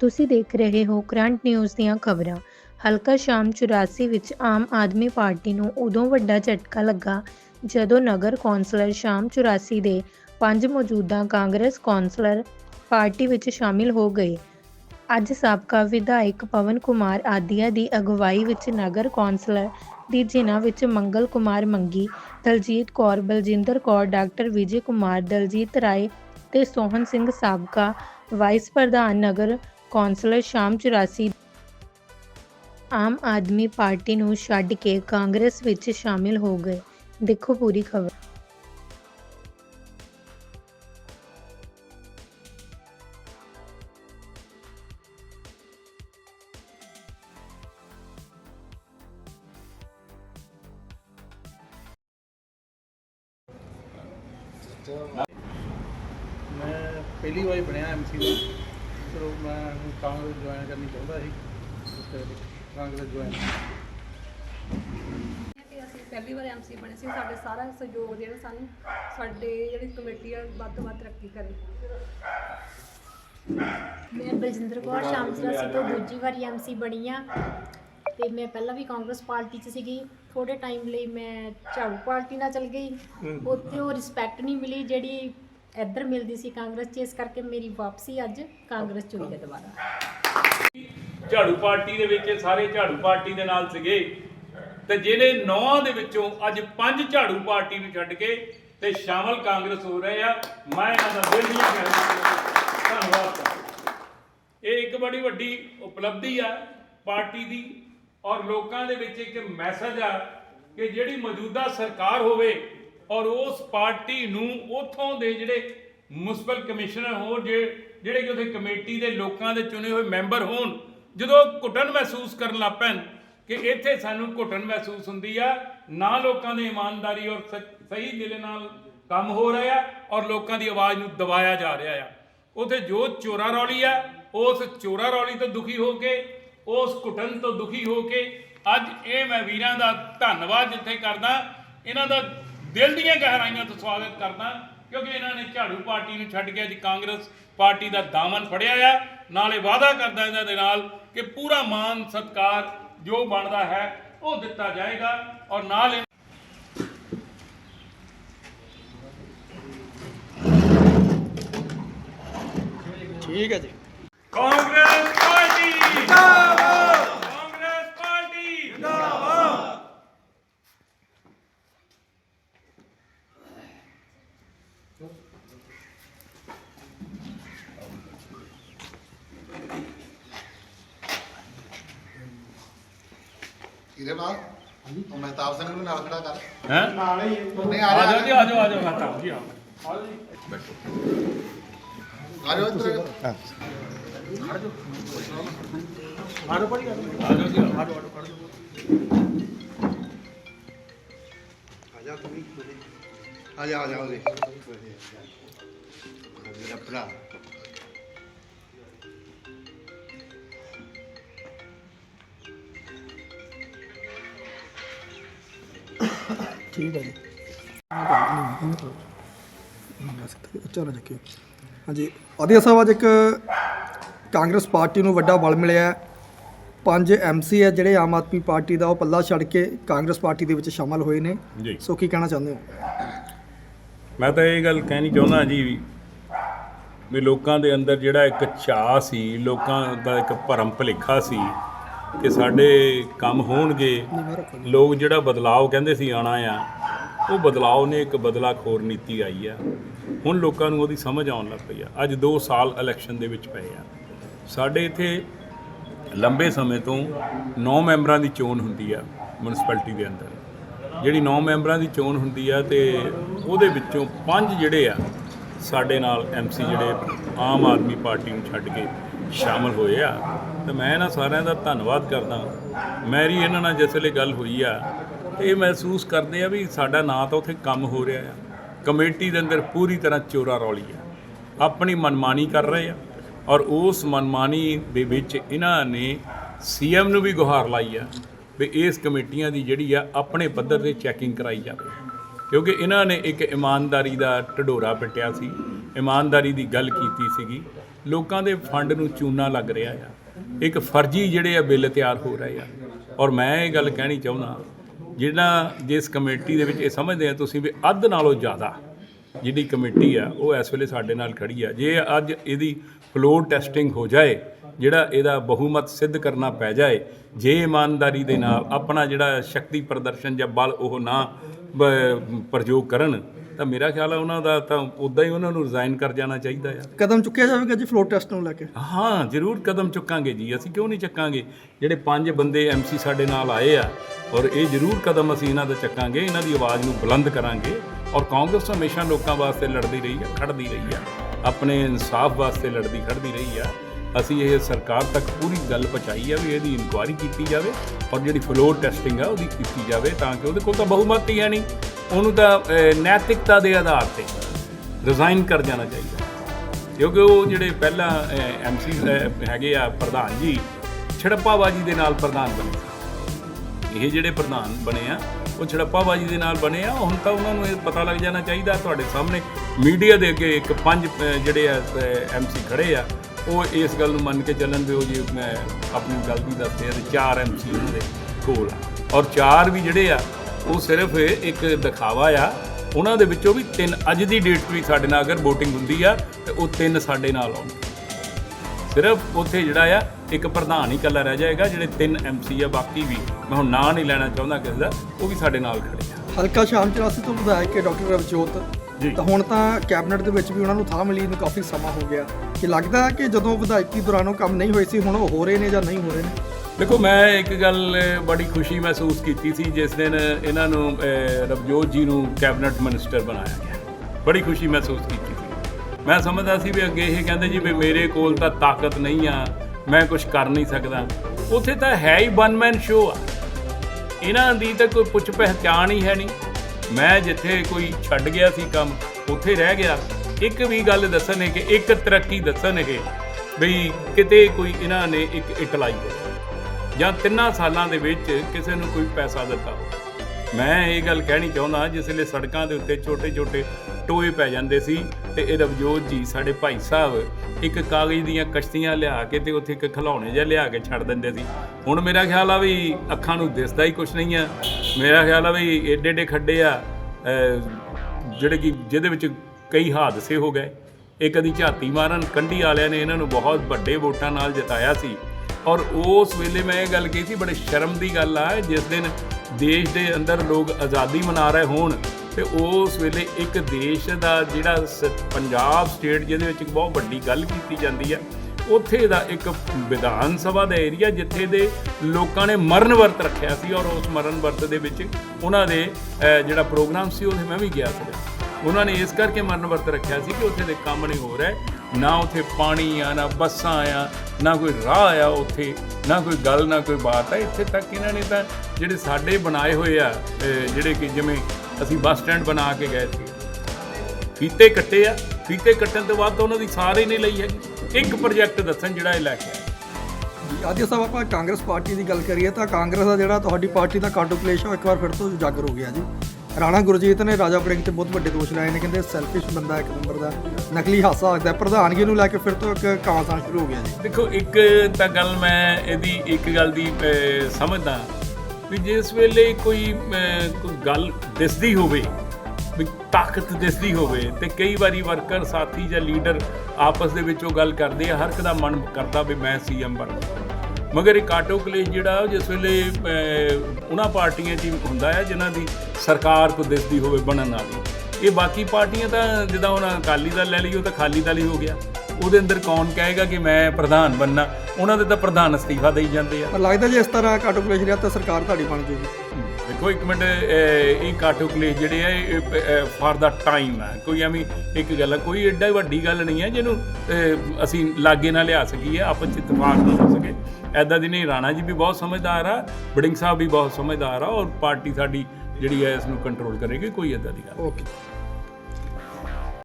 ਤੁਸੀਂ ਦੇਖ ਰਹੇ ਹੋ ਕਰੰਟ ਨਿਊਜ਼ ਦੀਆਂ ਖਬਰਾਂ। ਹਲਕਾ ਸ਼ਾਮ 84 ਵਿੱਚ ਆਮ ਆਦਮੀ ਪਾਰਟੀ ਨੂੰ ਉਦੋਂ ਵੱਡਾ ਝਟਕਾ ਲੱਗਾ ਜਦੋਂ ਨਗਰ ਕੌਂਸਲਰ ਸ਼ਾਮ 84 ਦੇ ਪੰਜ ਮੌਜੂਦਾ ਕਾਂਗਰਸ ਕੌਂਸਲਰ ਪਾਰਟੀ ਵਿੱਚ ਸ਼ਾਮਿਲ ਹੋ ਗਏ। ਅੱਜ ਸਾਬਕਾ ਵਿਧਾਇਕ ਪਵਨ ਕੁਮਾਰ ਆਦੀਆ ਦੀ ਅਗਵਾਈ ਵਿੱਚ ਨਗਰ ਕੌਂਸਲਰ ਦੀ ਜਿਨ੍ਹਾਂ ਵਿੱਚ ਮੰਗਲ ਕੁਮਾਰ ਮੰਗੀ, ਦਲਜੀਤ ਕੌਰ, ਬਲਜਿੰਦਰ ਕੌਰ, ਡਾਕਟਰ ਵਿਜੇ ਕੁਮਾਰ, ਦਲਜੀਤ ਰਾਏ ਤੇ ਸੋਹਨ ਸਿੰਘ ਸਾਬਕਾ ਵਾਈਸ ਪ੍ਰਧਾਨ ਨਗਰ ਕੌਂਸਲਰ ਸ਼ਾਮ 84 ਆਮ ਆਦਮੀ ਪਾਰਟੀ ਨੂੰ ਛੱਡ ਕੇ ਕਾਂਗਰਸ ਵਿੱਚ ਸ਼ਾਮਿਲ ਹੋ ਗਏ। ਦੇਖੋ ਪੂਰੀ ਖਬਰ। ਮੈਂ ਪਹਿਲੀ ਵਾਰ ਬਣਿਆ ਐਮਸੀ ਦਾ। ਸੋ ਮੈਂ ਹੁਣ ਕਾਂਗਰਸ ਜੁਆਇਨ ਕਰਨੀ ਚਾਹੁੰਦਾ ਸੀ। ਇਸ ਕਰਕੇ ਕਾਂਗਰਸ ਜੁਆਇਨ ਕਿ ਅਸੀਂ ਪਹਿਲੀ ਵਾਰ ਐਮਸੀ ਬਣੇ ਸੀ ਸਾਡੇ ਸਾਰਾ ਸਹਿਯੋਗ ਜਿਹੜਾ ਸਾਨੂੰ ਸਾਡੇ ਜਿਹੜੀ ਕਮੇਟੀ ਆ ਵੱਧ ਤੋਂ ਵੱਧ ਤਰੱਕੀ ਕਰੇ ਮੈਂ ਬਲਜਿੰਦਰ ਕੌਰ ਸ਼ਾਮਸਰਾ ਤੋਂ ਦੂਜੀ ਵਾਰੀ ਐਮਸੀ ਬਣੀ ਆ। ਤੇ ਮੈਂ ਪਹਿਲਾਂ ਵੀ ਕਾਂਗਰਸ ਪਾਰਟੀ 'ਚ ਸੀਗੀ। ਥੋੜੇ ਟਾਈਮ ਲਈ ਮੈਂ ਝਾੜੂ ਪਾਰਟੀ ਨਾਲ ਚਲ ਗਈ। ਉੱਥੇ ਉਹ ਰਿਸਪੈਕਟ ਨਹੀਂ ਮਿਲੀ ਜਿਹੜੀ ਇੱਧਰ ਮਿਲਦੀ ਸੀ ਕਾਂਗਰਸ 'ਚ, ਇਸ ਕਰਕੇ ਮੇਰੀ ਵਾਪਸੀ ਅੱਜ ਕਾਂਗਰਸ 'ਚ ਹੋਈ ਹੈ ਦੁਬਾਰਾ। ਝਾੜੂ ਪਾਰਟੀ ਦੇ ਵਿੱਚ ਇਹ ਸਾਰੇ ਝਾੜੂ ਪਾਰਟੀ ਦੇ ਨਾਲ ਸੀਗੇ। ਤੇ ਜਿਹੜੇ ਨੌਆਂ ਦੇ ਵਿੱਚੋਂ ਅੱਜ ਪੰਜ ਝਾੜੂ ਪਾਰਟੀ ਨੂੰ ਛੱਡ ਕੇ ਤੇ ਸ਼ਾਮਲ ਕਾਂਗਰਸ ਹੋ ਰਹੇ ਆ, ਮੈਂ ਇਹਨਾਂ ਦਾ ਦਿਲ ਦੀਆਂ ਧੰਨਵਾਦ। ਕਰਦਾ ਇਹ ਇੱਕ ਬੜੀ ਵੱਡੀ ਉਪਲਬਧੀ ਆ ਪਾਰਟੀ ਦੀ ਔਰ ਲੋਕਾਂ ਦੇ ਵਿੱਚ ਇੱਕ ਮੈਸੇਜ ਆ ਕਿ ਜਿਹੜੀ ਮੌਜੂਦਾ ਸਰਕਾਰ ਹੋਵੇ ਔਰ ਉਸ ਪਾਰਟੀ ਨੂੰ ਉਥੋਂ ਦੇ ਜਿਹੜੇ ਮੁਨਸਪਲ ਕਮਿਸ਼ਨਰ ਹੋ ਜੇ ਜਿਹੜੇ ਕਿ ਉਹਦੇ ਕਮੇਟੀ ਦੇ ਲੋਕਾਂ ਦੇ ਚੁਣੇ ਹੋਏ ਮੈਂਬਰ ਹੋਣ, ਜਦੋਂ ਘੁਟਨ ਮਹਿਸੂਸ ਕਰਨ ਲੱਗ ਪੈਣ ਕਿ ਇੱਥੇ ਸਾਨੂੰ ਘੁਟਨ ਮਹਿਸੂਸ ਹੁੰਦੀ ਆ, ਨਾ ਲੋਕਾਂ ਦੀ ਇਮਾਨਦਾਰੀ ਔਰ ਸ- ਸਹੀ ਦਿਲ ਨਾਲ ਕੰਮ ਹੋ ਰਿਹਾ ਆ ਔਰ ਲੋਕਾਂ ਦੀ ਆਵਾਜ਼ ਨੂੰ ਦਬਾਇਆ ਜਾ ਰਿਹਾ ਆ। ਉਥੇ ਜੋ ਚੋਰਾ ਰੌਲੀ ਆ, ਉਸ ਚੋਰਾ ਰੌਲੀ ਤੋਂ ਦੁਖੀ ਹੋ ਕੇ, ਉਸ ਘੁਟਨ ਤੋਂ ਦੁਖੀ ਹੋ ਕੇ, ਅੱਜ ਇਹ ਮੈਂ ਵੀਰਾਂ ਦਾ ਧੰਨਵਾਦ ਜਿੱਥੇ ਕਰਦਾ, ਇਹਨਾਂ ਦਾ ਦਿਲ ਦੀਆਂ ਗਹਿਰਾਈਆਂ ਤੋਂ ਸਵਾਗਤ ਕਰਦਾ ਕਿਉਂਕਿ ਇਹਨਾਂ ਨੇ ਝਾੜੂ ਪਾਰਟੀ ਨੂੰ ਛੱਡ ਕੇ ਅੱਜ ਕਾਂਗਰਸ ਪਾਰਟੀ ਦਾ ਦਾਮਨ ਫੜਿਆ ਆ। ਨਾਲੇ ਵਾਅਦਾ ਕਰਦਾ ਇਹਨਾਂ ਦੇ ਨਾਲ ਕਿ ਪੂਰਾ ਮਾਨ ਸਤਕਾਰ ਜੋ ਬਣਦਾ ਹੈ ਉਹ ਦਿੱਤਾ ਜਾਏਗਾ ਔਰ ਨਾਲ ਠੀਕ ਹੈ ਜੀ। ਕਾਂਗਰਸ ਪਾਰਟੀ ਜਿੰਦਾਬਾਦ ਕਾਂਗਰਸ ਪਾਰਟੀ ਜਿੰਦਾਬਾਦ ਇਹਦੇ ਬਾਅਦ ਉਹ ਮਹਿਤਾਬ ਸਿੰਘ ਨੂੰ ਨਾਲ ਖੜਾ ਕਰ। ਹੈ? ਨਹੀਂ ਆ ਆ ਜਾਓ ਜਾ ਜੀ ਆ ਜਾਓ ਆ ਜਾਓ ਮੈਂ ਤਾਂ ਜੀ ਆ। ਆ ਜਾਓ ਇੱਧਰ। ਆ ਜਾਓ ਜੀ ਆ ਜਾਓ। ਆ ਜਾ ਤੂੰ ਵੀ ਆ ਜਾ ਆ ਜਾ ਉਹਦੇ ਮੇਰਾ ਭਰਾ। ਠੀਕ ਹੈ ਜੀ। ਚਲੋ ਜੀ ਹਾਂਜੀ ਆਦਿਆ ਸਾਹਿਬ ਅੱਜ ਇੱਕ ਕਾਂਗਰਸ ਪਾਰਟੀ ਨੂੰ ਵੱਡਾ ਬਲ ਮਿਲਿਆ ਹੈ। ਪੰਜ ਐਮਸੀ ਹੈ ਜਿਹੜੇ ਆਮ ਆਦਮੀ ਪਾਰਟੀ ਦਾ ਉਹ ਪੱਲਾ ਛੱਡ ਕੇ ਕਾਂਗਰਸ ਪਾਰਟੀ ਦੇ ਵਿੱਚ ਸ਼ਾਮਲ ਹੋਏ ਨੇ। ਜੀ। ਸੋ ਕੀ ਕਹਿਣਾ ਚਾਹੁੰਦੇ ਹੋ? ਮੈਂ ਤਾਂ ਇਹ ਗੱਲ ਕਹਿਣੀ ਚਾਹੁੰਦਾ ਜੀ ਵੀ ਲੋਕਾਂ ਦੇ ਅੰਦਰ ਜਿਹੜਾ ਇੱਕ ਚਾਅ ਸੀ, ਲੋਕਾਂ ਦਾ ਇੱਕ ਭਰਮ ਭੁਲੇਖਾ ਸੀ ਕਿ ਸਾਡੇ ਕੰਮ ਹੋਣਗੇ। ਲੋਕ ਜਿਹੜਾ ਬਦਲਾਅ ਕਹਿੰਦੇ ਸੀ ਆਣਾ ਆ, ਉਹ ਬਦਲਾਅ ਨੇ ਇੱਕ ਬਦਲਾਖੋਰ ਨੀਤੀ ਆਈ ਆ। ਹੁਣ ਲੋਕਾਂ ਨੂੰ ਉਹਦੀ ਸਮਝ ਆਉਣ ਲੱਗ ਪਈ ਆ। ਅੱਜ 2 ਸਾਲ ਇਲੈਕਸ਼ਨ ਦੇ ਵਿੱਚ ਪਏ ਆ। ਸਾਡੇ ਇੱਥੇ ਲੰਬੇ ਸਮੇਂ ਤੋਂ 9 ਮੈਂਬਰਾਂ ਦੀ ਚੋਣ ਹੁੰਦੀ ਆ ਮਿਊਨਿਸਪੈਲਿਟੀ ਦੇ ਅੰਦਰ। ਜਿਹੜੀ 9 ਮੈਂਬਰਾਂ ਦੀ ਚੋਣ ਹੁੰਦੀ ਆ ਤੇ ਉਹਦੇ ਵਿੱਚੋਂ ਪੰਜ ਜਿਹੜੇ ਆ, ਸਾਡੇ ਨਾਲ ਐਮਸੀ ਜਿਹੜੇ ਆਮ ਆਦਮੀ ਪਾਰਟੀ ਨੂੰ ਛੱਡ ਕੇ ਸ਼ਾਮਲ ਹੋਏ ਆ। ਤੇ ਮੈਂ ਇਹਨਾਂ ਸਾਰਿਆਂ ਦਾ ਧੰਨਵਾਦ ਕਰਦਾ ਮੇਰੀ ਇਹਨਾਂ ਨਾਲ ਜਿਸ ਵੇਲੇ ਗੱਲ ਹੋਈ ਆ, ਤੇ ਇਹ ਮਹਿਸੂਸ ਕਰਦੇ ਆ ਵੀ ਸਾਡਾ ਨਾਂ ਤਾਂ ਉੱਥੇ ਕੰਮ ਹੋ ਰਿਹਾ ਆ। ਕਮੇਟੀ ਦੇ ਅੰਦਰ ਪੂਰੀ ਤਰ੍ਹਾਂ ਚੋਰਾ ਰੌਲੀ ਆ। ਆਪਣੀ ਮਨਮਾਨੀ ਕਰ ਰਹੇ ਆ ਔਰ ਉਸ ਮਨਮਾਨੀ ਦੇ ਵਿੱਚ ਇਹਨਾਂ ਨੇ ਸੀਐਮ ਨੂੰ ਵੀ ਗੁਹਾਰ ਲਾਈ ਆ। ਵੀ ਇਸ ਕਮੇਟੀਆਂ ਦੀ ਜਿਹੜੀ ਆ ਆਪਣੇ ਪੱਧਰ ਤੇ ਚੈਕਿੰਗ ਕਰਾਈ ਜਾਵੇ। ਕਿਉਂਕਿ ਇਹਨਾਂ ਨੇ ਇੱਕ ਇਮਾਨਦਾਰੀ ਦਾ ਢਡੋਰਾ ਪਿੱਟਿਆ ਸੀ, ਇਮਾਨਦਾਰੀ ਦੀ ਗੱਲ ਕੀਤੀ ਸੀਗੀ। ਲੋਕਾਂ ਦੇ ਫੰਡ ਨੂੰ ਚੂਨਾ ਲੱਗ ਰਿਹਾ ਆ। ਇੱਕ ਫਰਜ਼ੀ ਜਿਹੜੇ ਆ ਬਿੱਲ ਤਿਆਰ ਹੋ ਰਹੇ ਆ। ਔਰ ਮੈਂ ਇਹ ਗੱਲ ਕਹਿਣੀ ਚਾਹੁੰਦਾ ਜਿਹੜਾ ਜਿਸ ਕਮੇਟੀ ਦੇ ਵਿੱਚ ਇਹ ਸਮਝਦੇ ਆ ਤੁਸੀਂ ਵੀ ਅੱਧ ਨਾਲੋਂ ਜ਼ਿਆਦਾ ਜਿਹੜੀ ਕਮੇਟੀ ਆ, ਉਹ ਇਸ ਵੇਲੇ ਸਾਡੇ ਨਾਲ ਖੜੀ ਆ। ਜੇ ਅੱਜ ਇਹਦੀ ਫਲੋਰ ਟੈਸਟਿੰਗ ਹੋ ਜਾਏ ਜਿਹੜਾ ਇਹਦਾ ਬਹੁਮਤ ਸਿੱਧ ਕਰਨਾ ਪੈ ਜਾਏ ਜੇ ਇਮਾਨਦਾਰੀ ਦੇ ਨਾਲ ਆਪਣਾ ਜਿਹੜਾ ਸ਼ਕਤੀ ਪ੍ਰਦਰਸ਼ਨ ਜਾਂ ਬਲ ਉਹ ਨਾ ਪ੍ਰਯੋਗ ਕਰਨ ਤਾਂ ਮੇਰਾ ਖਿਆਲ ਹੈ ਉਹਨਾਂ ਦਾ ਤਾਂ ਉਦਾਂ ਹੀ ਉਹਨਾਂ ਨੂੰ ਰਿਜ਼ਾਈਨ ਕਰ ਜਾਣਾ ਚਾਹੀਦਾ ਆ। ਕਦਮ ਚੁੱਕਿਆ ਜਾਵੇਗਾ ਜੀ ਫਲੋਰ ਟੈਸਟ ਨੂੰ ਲੈ ਕੇ? ਹਾਂ ਜ਼ਰੂਰ ਕਦਮ ਚੁੱਕਾਂਗੇ ਜੀ ਅਸੀਂ ਕਿਉਂ ਨਹੀਂ ਚੱਕਾਂਗੇ? ਜਿਹੜੇ ਪੰਜ ਬੰਦੇ ਐਮਸੀ ਸਾਡੇ ਨਾਲ ਆਏ ਆ ਔਰ ਇਹ ਜ਼ਰੂਰ ਕਦਮ ਅਸੀਂ ਇਹਨਾਂ ਦਾ ਚੱਕਾਂਗੇ ਇਹਨਾਂ ਦੀ ਆਵਾਜ਼ ਨੂੰ ਬੁਲੰਦ ਕਰਾਂਗੇ ਔਰ ਕਾਂਗਰਸ ਹਮੇਸ਼ਾ ਲੋਕਾਂ ਵਾਸਤੇ ਲੜਦੀ ਰਹੀ ਆ ਖੜਦੀ ਰਹੀ ਆ ਆਪਣੇ ਇਨਸਾਫ ਵਾਸਤੇ ਲੜਦੀ ਖੜਦੀ ਰਹੀ ਆ ਅਸੀਂ ਇਹ ਸਰਕਾਰ ਤੱਕ ਪੂਰੀ ਗੱਲ ਪਹੁੰਚਾਈ ਆ ਵੀ ਇਹਦੀ ਇਨਕੁਆਇਰੀ ਕੀਤੀ ਜਾਵੇ ਔਰ ਜਿਹੜੀ ਫਲੋਰ ਟੈਸਟਿੰਗ ਆ ਉਹਦੀ ਕੀਤੀ ਜਾਵੇ ਤਾਂ ਕਿ ਉਹਦੇ ਕੋਲ ਤਾਂ ਬਹੁਮਤ ਹੀ ਹੈ ਨਹੀਂ। ਉਹਨੂੰ ਤਾਂ ਨੈਤਿਕਤਾ ਦੇ ਆਧਾਰ ਤੇ ਰਿਜ਼ਾਈਨ ਕਰ ਜਾਣਾ ਚਾਹੀਦਾ। ਕਿਉਂਕਿ ਉਹ ਜਿਹੜੇ ਪਹਿਲਾਂ ਐਮਸੀ ਹੈਗੇ ਆ ਪ੍ਰਧਾਨ ਜੀ, ਛੜੱਪਾਬਾਜੀ ਦੇ ਨਾਲ ਪ੍ਰਧਾਨ ਬਣੇ। ਸੀ। ਇਹ ਜਿਹੜੇ ਪ੍ਰਧਾਨ ਬਣੇ ਆ, ਉਹ ਛੜੱਪਾਬਾਜੀ ਦੇ ਨਾਲ ਬਣੇ ਆ, ਹੁਣ ਤਾਂ ਉਹਨਾਂ ਨੂੰ ਇਹ ਪਤਾ ਲੱਗ ਜਾਣਾ ਚਾਹੀਦਾ। ਤੁਹਾਡੇ ਸਾਹਮਣੇ ਮੀਡੀਆ ਦੇ ਅੱਗੇ ਇੱਕ ਪੰਜ ਜਿਹੜੇ ਆ ਐਮਸੀ ਖੜੇ ਆ ਉਹ ਇਸ ਗੱਲ ਨੂੰ ਮੰਨ ਕੇ ਚੱਲਣ ਵੀ ਉਹ ਜੀ, ਮੈਂ ਆਪਣੀ ਗਲਤੀ ਦੱਸਦੇ ਆ ਤੇ ਚਾਰ ਐਮਸੀ ਉਹਨਾਂ ਦੇ ਕੋਲ ਆ। ਔਰ ਚਾਰ ਵੀ ਜਿਹੜੇ ਆ, ਉਹ ਸਿਰਫ ਇੱਕ ਦਿਖਾਵਾ ਆ। ਉਹਨਾਂ ਦੇ ਵਿੱਚੋਂ ਵੀ ਤਿੰਨ, ਅੱਜ ਦੀ ਡੇਟ ਵੀ ਸਾਡੇ ਨਾਲ ਅਗਰ VOTING ਹੁੰਦੀ ਆ, ਤੇ ਉਹ ਤਿੰਨ ਸਾਡੇ ਨਾਲ ਆਉਣਗੇ। ਸਿਰਫ ਉੱਥੇ ਜਿਹੜਾ ਆ, ਇੱਕ ਪ੍ਰਧਾਨ ਹੀ ਇਕੱਲਾ ਰਹਿ ਜਾਏਗਾ, ਜਿਹੜੇ ਤਿੰਨ ਐਮਸੀ ਆ, ਬਾਕੀ ਵੀ, ਮੈਂ ਹੁਣ ਨਾਂ ਨਹੀਂ ਲੈਣਾ ਚਾਹੁੰਦਾ ਕਿਸੇ ਦਾ, ਉਹ ਵੀ ਸਾਡੇ ਨਾਲ ਖੜੇ ਆ। ਹਲਕਾ ਸ਼ਾਮ 84 ਤੋਂ ਵਿਧਾਇਕ ਹੈ ਡਾਕਟਰ ਰਵਜੋਤ। ਤਾਂ ਹੁਣ ਤਾਂ ਕੈਬਨਿਟ ਦੇ ਵਿੱਚ ਵੀ ਉਹਨਾਂ ਨੂੰ ਥਾਂ ਮਿਲੀ ਨੂੰ ਕਾਫੀ ਸਮਾਂ ਹੋ ਗਿਆ ਕਿ ਲੱਗਦਾ ਕਿ ਜਦੋਂ ਵਿਧਾਇਕੀ ਦੌਰਾਨ ਉਹ ਕੰਮ ਨਹੀਂ ਹੋਏ ਸੀ ਹੁਣ ਉਹ ਹੋ ਰਹੇ ਨੇ ਜਾਂ ਨਹੀਂ ਹੋ ਰਹੇ ਨੇ? ਦੇਖੋ ਮੈਂ ਇੱਕ ਗੱਲ ਬੜੀ ਖੁਸ਼ੀ ਮਹਿਸੂਸ ਕੀਤੀ ਸੀ ਜਿਸ ਦਿਨ ਇਹਨਾਂ ਨੂੰ ਰਵਜੋਤ ਜੀ ਨੂੰ ਕੈਬਨਿਟ ਮਿਨਿਸਟਰ ਬਣਾਇਆ ਗਿਆ। ਬੜੀ ਖੁਸ਼ੀ ਮਹਿਸੂਸ ਕੀਤੀ ਸੀ। ਮੈਂ ਸਮਝਦਾ ਸੀ ਵੀ ਅੱਗੇ ਇਹ ਕਹਿੰਦੇ ਜੀ ਵੀ ਮੇਰੇ ਕੋਲ ਤਾਂ ਤਾਕਤ ਨਹੀਂ ਆ ਮੈਂ ਕੁਝ ਕਰ ਨਹੀਂ ਸਕਦਾ। ਉੱਥੇ ਤਾਂ ਹੈ ਹੀ ਵਨ ਮੈਨ ਸ਼ੋ ਆ। ਇਹਨਾਂ ਦੀ ਤਾਂ ਕੋਈ ਪੁੱਛ ਪਹਿਚਾਣ ਹੀ ਹੈ ਨਹੀਂ। ਮੈਂ ਜਿੱਥੇ ਕੋਈ ਛੱਡ ਗਿਆ ਸੀ ਕੰਮ, ਉੱਥੇ ਰਹਿ ਗਿਆ। ਇੱਕ ਵੀ ਗੱਲ ਦੱਸਣ ਹੈ ਕਿ ਇੱਕ ਤਰੱਕੀ ਦੱਸਣ ਹੈ ਬਈ ਕਿਤੇ ਕੋਈ ਇਹਨਾਂ ਨੇ ਇੱਕ ਇੱਟ ਲਾਈ ਜਾਂ ਤਿੰਨਾਂ ਸਾਲਾਂ ਦੇ ਵਿੱਚ ਕਿਸੇ ਨੂੰ ਕੋਈ ਪੈਸਾ ਦਿੱਤਾ ਮੈਂ ਇਹ ਗੱਲ ਕਹਿਣੀ ਚਾਹੁੰਦਾ, ਜਿਸ ਵੇਲੇ ਸੜਕਾਂ ਦੇ ਉੱਤੇ ਛੋਟੇ-ਛੋਟੇ ਟੋਏ ਪੈ ਜਾਂਦੇ ਸੀ ਤੇ ਇਹ ਰਵਜੋਤ ਜੀ ਸਾਡੇ ਭਾਈ ਸਾਹਿਬ ਇੱਕ ਕਾਗਜ਼ ਦੀਆਂ ਕਸ਼ਤੀਆਂ ਲਿਆ ਕੇ ਤੇ ਉੱਥੇ ਇੱਕ ਖਿਲੌਣੇ ਜਿਹਾ ਲਿਆ ਕੇ ਛੱਡ ਦਿੰਦੇ ਸੀ। ਹੁਣ ਮੇਰਾ ਖਿਆਲ ਆ ਵੀ ਅੱਖਾਂ ਨੂੰ ਦਿਸਦਾ ਹੀ ਕੁਝ ਨਹੀਂ ਆ। ਮੇਰਾ ਖਿਆਲ ਆ ਵੀ ਏਡੇ ਏਡੇ ਖੱਡੇ ਆ ਜਿਹੜੇ ਕਿ ਜਿਹਦੇ ਵਿੱਚ ਕਈ ਹਾਦਸੇ ਹੋ ਗਏ। ਇਹ ਕਦੀ ਝਾਤੀ ਮਾਰਨ ਕੰਢੀ ਵਾਲਿਆਂ ਨੇ ਇਹਨਾਂ ਨੂੰ ਬਹੁਤ ਵੱਡੇ ਵੋਟਾਂ ਨਾਲ ਜਿਤਾਇਆ ਸੀ। ਔਰ ਉਸ ਵੇਲੇ ਮੈਂ ਇਹ ਗੱਲ ਕਹੀ ਸੀ, ਬੜੇ ਸ਼ਰਮ ਦੀ ਗੱਲ ਆ, ਜਿਸ ਦਿਨ ਦੇਸ਼ ਦੇ ਅੰਦਰ ਲੋਕ ਆਜ਼ਾਦੀ ਮਨਾ ਰਹੇ ਹੋਣ ਤੇ ਉਸ ਵੇਲੇ ਇੱਕ ਦੇਸ਼ ਦਾ ਜਿਹੜਾ ਸ- ਪੰਜਾਬ ਸਟੇਟ ਜਿਹਦੇ ਵਿੱਚ ਇੱਕ ਬਹੁਤ ਵੱਡੀ ਗੱਲ ਕੀਤੀ ਜਾਂਦੀ ਆ, ਉੱਥੇ ਦਾ ਇੱਕ ਵਿਧਾਨ ਸਭਾ ਦਾ ਏਰੀਆ ਜਿੱਥੇ ਦੇ ਲੋਕਾਂ ਨੇ ਮਰਨ ਵਰਤ ਰੱਖਿਆ ਸੀ ਔਰ ਉਸ ਮਰਨ ਵਰਤ ਦੇ ਵਿੱਚ ਉਹਨਾਂ ਦੇ ਜਿਹੜਾ ਪ੍ਰੋਗਰਾਮ ਸੀ ਉਹਦੇ ਮੈਂ ਵੀ ਗਿਆ ਸੀ। ਉਹਨਾਂ ਨੇ ਇਸ ਕਰਕੇ ਮਰਨ ਵਰਤ ਰੱਖਿਆ ਸੀ ਕਿ ਉੱਥੇ ਦੇ ਕੰਮ ਨਹੀਂ ਹੋ ਰਹੇ, ਨਾ ਉੱਥੇ ਪਾਣੀ ਆ, ਨਾ ਬੱਸਾਂ ਆ, ਨਾ ਕੋਈ ਰਾਹ ਆ ਉੱਥੇ, ਨਾ ਕੋਈ ਗੱਲ, ਨਾ ਕੋਈ ਬਾਤ ਆ। ਇੱਥੇ ਤੱਕ ਇਹਨਾਂ ਨੇ ਤਾਂ ਜਿਹੜੇ ਸਾਡੇ ਬਣਾਏ ਹੋਏ ਆ ਜਿਹੜੇ ਕਿ ਜਿਵੇਂ ਅਸੀਂ ਬੱਸ ਸਟੈਂਡ ਬਣਾ ਕੇ ਗਏ ਸੀ। ਫੀਤੇ ਕੱਟੇ ਆ। ਫੀਤੇ ਕੱਟਣ ਤੋਂ ਬਾਅਦ ਤਾਂ ਉਹਨਾਂ ਦੀ ਸਾਰੇ ਨਹੀਂ ਲਈ ਹੈਗੀ। ਇੱਕ ਪ੍ਰੋਜੈਕਟ ਦੱਸਣ ਜਿਹੜਾ ਇਹ ਲੈ ਕੇ ਆਏ। ਆਦੀ ਸਾਹਿਬ ਆਪਾਂ ਕਾਂਗਰਸ ਪਾਰਟੀ ਦੀ ਗੱਲ ਕਰੀਏ ਤਾਂ ਕਾਂਗਰਸ ਦਾ ਜਿਹੜਾ ਤੁਹਾਡੀ ਪਾਰਟੀ ਦਾ ਆ ਉਹ ਇੱਕ ਵਾਰ ਫਿਰ ਤੋਂ ਉਜਾਗਰ ਹੋ ਗਿਆ ਜੀ। ਰਾਣਾ ਗੁਰਜੀਤ ਨੇ ਰਾਜਾ ਵੜਿੰਗ ਤੇ ਬਹੁਤ ਵੱਡੇ ਦੋਸ਼ ਲਾਏ ਨੇ ਕਹਿੰਦੇ ਸੈਲਫਿਸ਼ ਬੰਦਾ ਇੱਕ ਨੰਬਰ ਦਾ ਨਕਲੀ ਹਾਸਾ ਆਖਦਾ ਪ੍ਰਧਾਨਗੀ ਨੂੰ ਲੈ ਕੇ ਫਿਰ ਤੋਂ ਇੱਕ ਕਾਂਸਾਂ ਸ਼ੁਰੂ ਹੋ ਗਿਆ ਜੀ। ਦੇਖੋ ਇੱਕ ਤਾਂ ਗੱਲ ਮੈਂ ਇਹਦੀ ਇੱਕ ਗੱਲ ਦੀ ਸਮਝਦਾ। ਵੀ ਜਿਸ ਵੇਲੇ ਕੋਈ ਕੋਈ ਗੱਲ ਦਿਸਦੀ ਹੋਵੇ, ਵੀ ਤਾਕਤ ਦਿਸਦੀ ਹੋਵੇ ਤੇ ਕਈ ਵਾਰੀ ਵਰਕਰ, ਸਾਥੀ ਜਾਂ ਲੀਡਰ ਆਪਸ ਦੇ ਵਿੱਚ ਉਹ ਗੱਲ ਕਰਦੇ ਆ, ਹਰ ਇੱਕ ਦਾ ਮਨ ਕਰਦਾ ਵੀ ਮੈਂ ਸੀਐਮ ਬਣ ਮਗਰ ਇਹ ਕਾਟੋ ਕਲੇਸ਼ ਜਿਹੜਾ, ਉਹ ਜਿਸ ਵੇਲੇ ਉਹਨਾਂ ਪਾਰਟੀਆਂ 'ਚ ਹੁੰਦਾ ਹੈ ਜਿਨ੍ਹਾਂ ਦੀ ਸਰਕਾਰ ਕੋ ਦਿਸਦੀ ਹੋਵੇ ਬਣਨ ਵਾਲੀ। ਇਹ ਬਾਕੀ ਪਾਰਟੀਆਂ ਤਾਂ ਜਿੱਦਾਂ ਹੁਣ ਅਕਾਲੀ ਦਲ ਲੈ ਲਈ ਉਹ ਤਾਂ ਖਾਲੀ ਦਲ ਹੀ ਹੋ ਗਿਆ। ਉਹਦੇ ਅੰਦਰ ਕੌਣ ਕਹੇਗਾ ਕਿ ਮੈਂ ਪ੍ਰਧਾਨ ਬੰਨਾ? ਉਹਨਾਂ ਦੇ ਤਾਂ ਪ੍ਰਧਾਨ ਅਸਤੀਫਾ ਦੇਈ ਜਾਂਦੇ ਆ। ਪਰ ਲੱਗਦਾ ਜੇ ਇਸ ਤਰ੍ਹਾਂ ਕਾਟੋ ਕਲੇਸ਼ ਰਿਹਾ ਤਾਂ ਸਰਕਾਰ ਤੁਹਾਡੀ ਬਣ ਜੂਗੀ। ਦੇਖੋ ਇੱਕ ਮਿੰਟ ਇਹ ਕਾਟੋ ਕਲੇਸ਼ ਜਿਹੜੇ ਆ ਇਹ ਫਾਰ ਦਾ ਟਾਈਮ ਹੈ ਕੋਈ ਐਵੇਂ ਇੱਕ ਗੱਲ ਹੈ ਕੋਈ ਏਡਾ ਵੱਡੀ ਗੱਲ ਨਹੀਂ ਹੈ ਜਿਹਨੂੰ ਅਸੀਂ ਲਾਗੇ ਨਾ ਲਿਆ ਸਕੀਏ ਆਪਸ ਚ ਇਤਫਾਕ ਨਾ ਹੋ ਸਕੇ। ਐਦਾਂ ਦੀ ਨਹੀਂ ਰਾਣਾ ਜੀ ਵੀ ਬਹੁਤ ਸਮਝਦਾਰ ਆ ਬੜਿੰਗ ਸਾਹਿਬ ਵੀ ਬਹੁਤ ਸਮਝਦਾਰ ਆ ਔਰ ਪਾਰਟੀ ਸਾਡੀ ਜਿਹੜੀ ਹੈ ਇਸ ਨੂੰ ਕੰਟਰੋਲ ਕਰੇਗੀ ਕੋਈ ਐਦਾਂ ਦੀ ਗੱਲ। ਓਕੇ